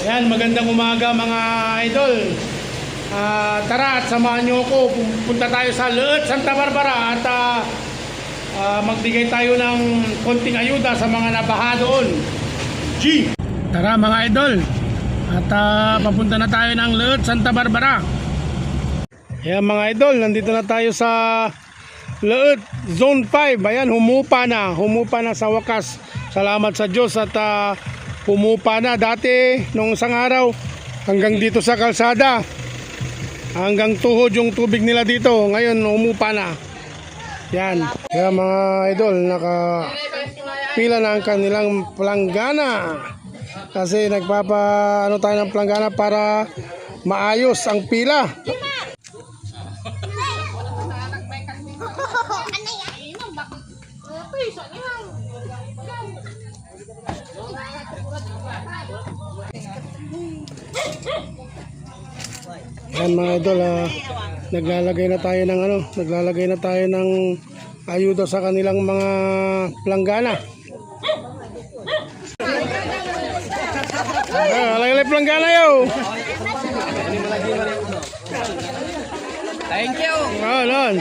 Yan, magandang umaga mga idol. Ah, tara at samahan niyo ako. Punta tayo sa Leut, Santa Barbara at ah, ah, magbigay tayo ng konting ayuda sa mga nabaha doon. G! Tara mga idol. At ah, papunta na tayo ng Leut, Santa Barbara. Yan mga idol, nandito na tayo sa Leut, Zone 5. Ayan, humupa na. Humupa na sa wakas. Salamat sa Diyos at ah, humupa na. Dati, nung isang araw, hanggang dito sa kalsada. Hanggang tuhod yung tubig nila dito. Ngayon, humupa na. Yan. Kaya mga idol, naka pila na ang kanilang planggana. Kasi nagpapa ano tayo ng planggana para maayos ang pila. Yan mga idol, ah, naglalagay na tayo ng ano, naglalagay na tayo ng ayuda sa kanilang mga planggana. Ah, alay-alay planggana yo. Thank you. Ah, lan.